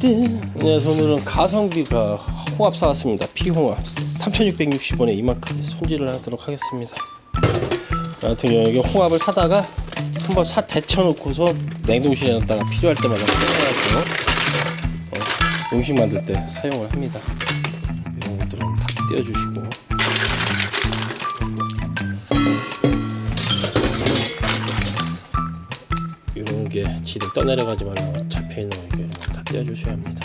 네, 오늘은 가성비가 홍합 사왔습니다. 피홍합 3,660원에 이만큼 손질을 하도록 하겠습니다. 하여튼 여기 홍합을 사다가 한번 사 데쳐놓고서 냉동실에 넣었다가 필요할 때마다 꺼내가지고 어, 음식 만들 때 사용을 합니다. 이런 것들은 다 떼어주시고 이런 게 지들 떠내려가지 말라고 잡혀 있는 거니까 이런 떼어주셔야 합니다.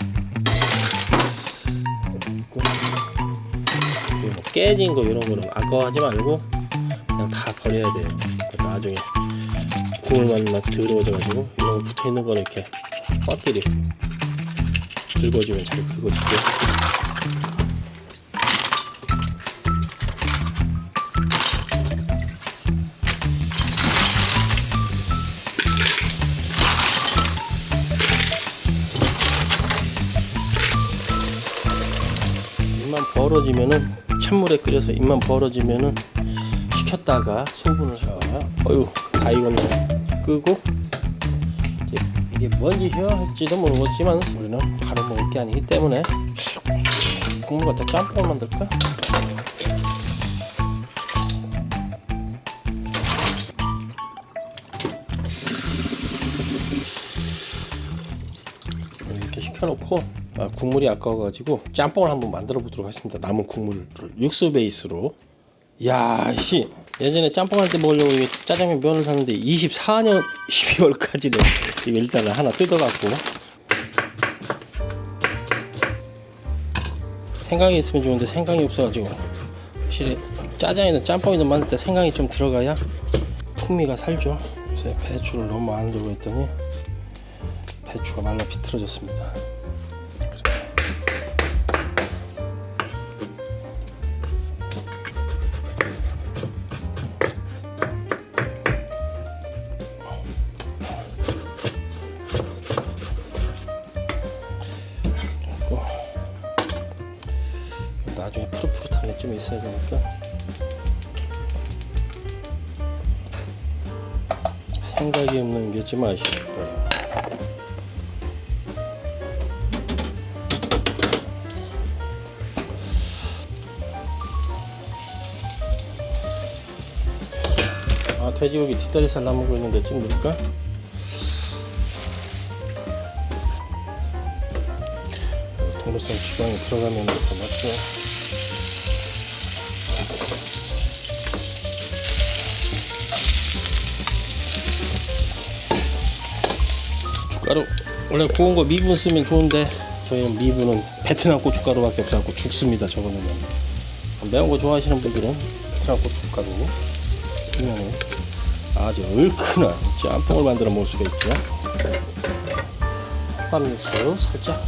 그리고 뭐 깨진 거 이런 거는 아까워하지 말고 그냥 다 버려야 돼요. 그러니까 나중에 국물만 막 더러워져가지고 이런 거 붙어 있는 거는 이렇게 꽉끼리 긁어주면 잘 긁어지죠. 벌어지면은 찬물에 끓여서 입만 벌어지면은 식혔다가 소분을 해요. 어유 다 익었네. 끄고 이제 이게 뭔 짓이야 할지도 모르겠지만 우리는 바로 먹을 게 아니기 때문에 국물 갖다 짬뽕을 만들까? 이렇게 식혀놓고 아, 국물이 아까워가지고 짬뽕을 한번 만들어 보도록 하겠습니다. 남은 국물을 육수 베이스로. 야, 씨. 예전에 짬뽕 할 때 먹으려고 이 짜장면 면을 샀는데 24년 12월까지는 일단은 하나 뜯어갖고 생강이 있으면 좋은데 생강이 없어가지고 확실히 짜장이든 짬뽕이든 만들 때 생강이 좀 들어가야 풍미가 살죠. 그래서 배추를 너무 많이 들고 했더니 배추가 말라 비틀어졌습니다. 좀 있어야 되니까 생각이 없는 게 좀 아쉬워요. 아 돼지고기 뒷다리살 남은 있는데 좀 넣을까? 동물성 지방이 들어가면 더 맛있 고춧가루. 원래 구운 거 미분 쓰면 좋은데 저희는 미분은 베트남 고춧가루밖에 없어갖고 죽습니다 저거는 매운 거 좋아하시는 분들은 베트남 고춧가루. 쓰면은 아주 얼큰한 짬뽕을 만들어 먹을 수가 있죠. 호박육수 살짝.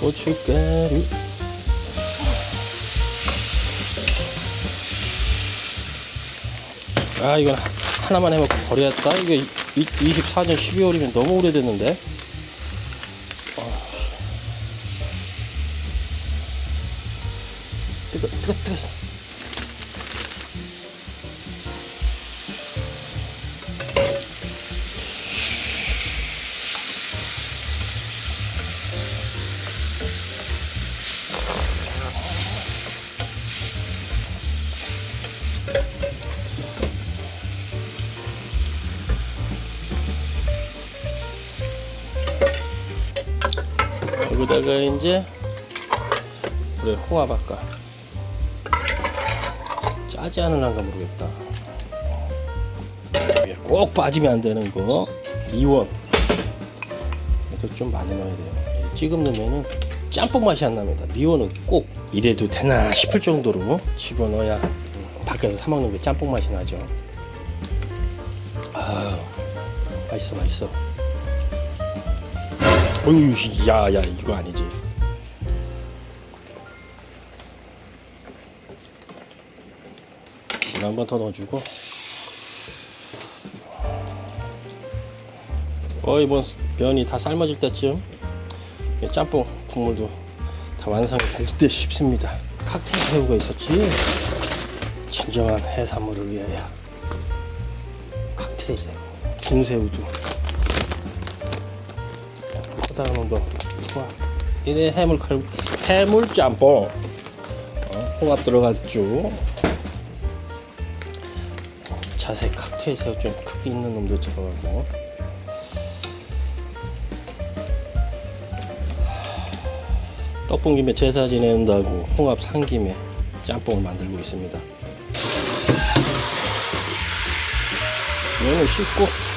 고춧가루 아 이건 하나만 해먹고 버려야겠다. 이거 24년 12월이면 너무 오래됐는데. 아. 뜨거 뜨거 뜨거 여기다가 이제 우리 홍합 아까? 짜지 않을란가 모르겠다. 꼭 빠지면 안 되는 거. 미원. 이것도 좀 많이 넣어야 돼요. 이 찌금 넣으면은 짬뽕 맛이 안 납니다. 미원은 꼭 이래도 되나 싶을 정도로 집어넣어야 음, 밖에서 사 먹는 게 짬뽕 맛이 나죠. 아 맛있어 맛있어 어휴, 야, 야, 이거 아니지. 한번 더 넣어주고. 거의 뭐 면이 다 삶아질 때쯤 이 짬뽕 국물도 다 완성이 될 듯 싶습니다. 칵테일 새우가 있었지. 진정한 해산물을 위하여 칵테일 새우, 궁새우도 커다란 놈도. 와 이래 해물 칼 해물 짬뽕. 어, 홍합 들어갔죠 자색 칵테일 새우 좀 크기 있는 놈도 들어가고 떡볶 김에 제사 지낸다고 홍합 삼김에 짬뽕을 만들고 있습니다. 면을 씻고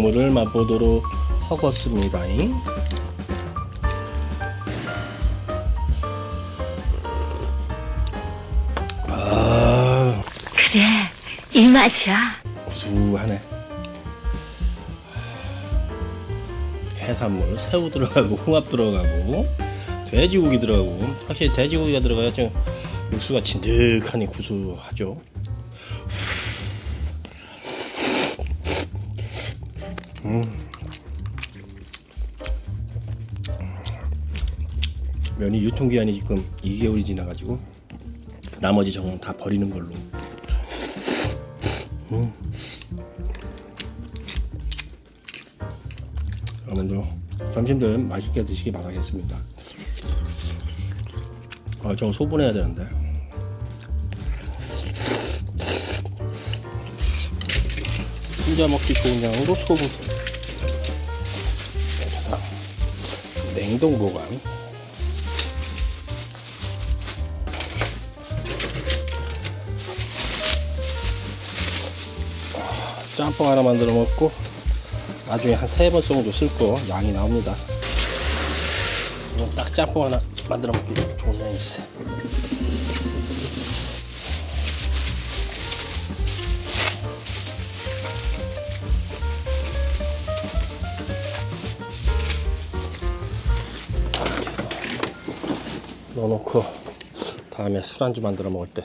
국물을 맛보도록 하겠습니다. 아, 그래, 이 맛이야. 구수하네. 해산물, 새우 들어가고, 홍합 들어가고, 돼지고기 들어가고, 확실히 돼지고기가 들어가야 좀 육수가 진득하니 구수하죠. 면이 유통기한이 지금 2개월이 지나가지고 나머지 저건 다 버리는 걸로. 여러분들 점심들 맛있게 드시기 바라겠습니다. 아, 저거 소분해야 되는데. 혼자 먹기 좋은 양으로 소분. 그래서 냉동 보관. 짬뽕 하나 만들어 먹고 나중에 한 세 번 정도 쓸거 양이 나옵니다. 이건 딱 짬뽕 하나 만들어 먹기 좋은 양이 주 넣어놓고 다음에 술 안주 만들어 먹을 때